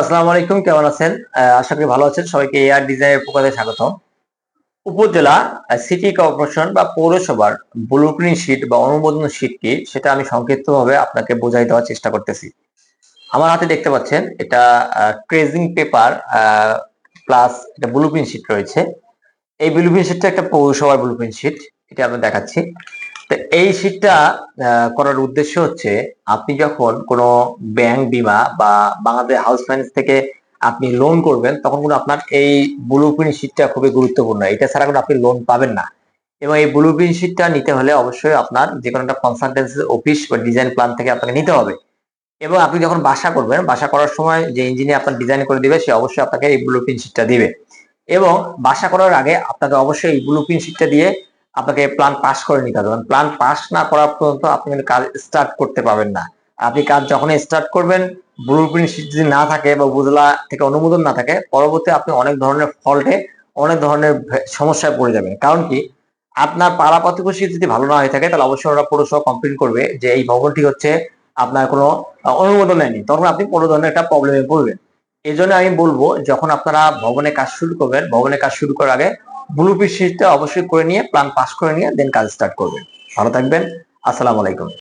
আসসালামু আলাইকুম, কেমন আছেন? আশা করি ভালো আছেন। সবাইকে এয়ার ডিজাইনের পক্ষ স্বাগত উপজেলা সিটি কর্পোরেশন বা পৌরসভার ব্লুপ্রিন্ট শিট বা অনুমোদন শিট কি, সেটা আমি সংক্ষিপ্তভাবে আপনাকে বোঝাই দেওয়ার চেষ্টা করতেছি। আমার হাতে দেখতে পাচ্ছেন, এটা ক্রেজিং পেপার প্লাস এটা ব্লুপ্রিন্ট শিট রয়েছে। এই ব্লুপ্রিন্ট শিটটা একটা পৌরসভার ব্লুপ্রিন্ট শিট এটা আমি দেখাচ্ছি। তো এই শিটটা করার উদ্দেশ্য হচ্ছে আপনি যখন কোনো ব্যাংক বিমা বা বাংলাদেশ হাউস ফাইন্যান্স থেকে আপনি লোন করবেন, তখন কিন্তু আপনার এই ব্লু প্রিন্ট শিটটা খুবই গুরুত্বপূর্ণ। এটা ছাড়া কিন্তু আপনি লোন পাবেন না। এবং এই ব্লু প্রিন্ট শিটটা নিতে হলে অবশ্যই আপনার যে কোনো একটা কনসালটেন্সি অফিস বা ডিজাইন প্ল্যান থেকে আপনাকে নিতে হবে। এবং আপনি যখন বাসা করবেন, বাসা করার সময় যে ইঞ্জিনিয়ার আপনার ডিজাইন করে দিবে, সে অবশ্যই আপনাকে এই ব্লু প্রিন্ট শিটটা দিবে। এবং বাসা করার আগে আপনাকে অবশ্যই এই ব্লু প্রিন্ট শিটটা দিয়ে আপনাকে প্ল্যান পাস করে নিতে হবে। প্ল্যান পাস না করা পর্যন্ত আপনি কিন্তু কাজ স্টার্ট করতে পারবেন না। আপনি কাজ যখন স্টার্ট করবেন ব্লু প্রিন্ট যদি না থাকে বা বুজলা থেকে অনুমোদন না থাকে, পরবর্তী আপনি অনেক ধরনের ফল্টে অনেক ধরনের সমস্যায় পড়ে যাবেন। কারণ কি? আপনার পাড়া প্রতিবেশী যদি ভালো না হয়ে থাকে, তাহলে অবশ্যই ওরা পৌরসভা কমপ্লেন করবে যে এই ভবনটি হচ্ছে আপনার কোনো অনুমোদন নেয়নি। তখন আপনি কোনো ধরনের একটা প্রবলেমে পড়বেন। এই জন্য আমি বলব, যখন আপনারা ভবনে কাজ শুরু করবেন, ভবনে কাজ শুরু করার আগে ব্লু শিটটা অবশ্যই করে নিয়ে প্ল্যান পাস করে নিয়ে দেন কাজ স্টার্ট করবেন। ভালো থাকবেন। আসসালামু আলাইকুম।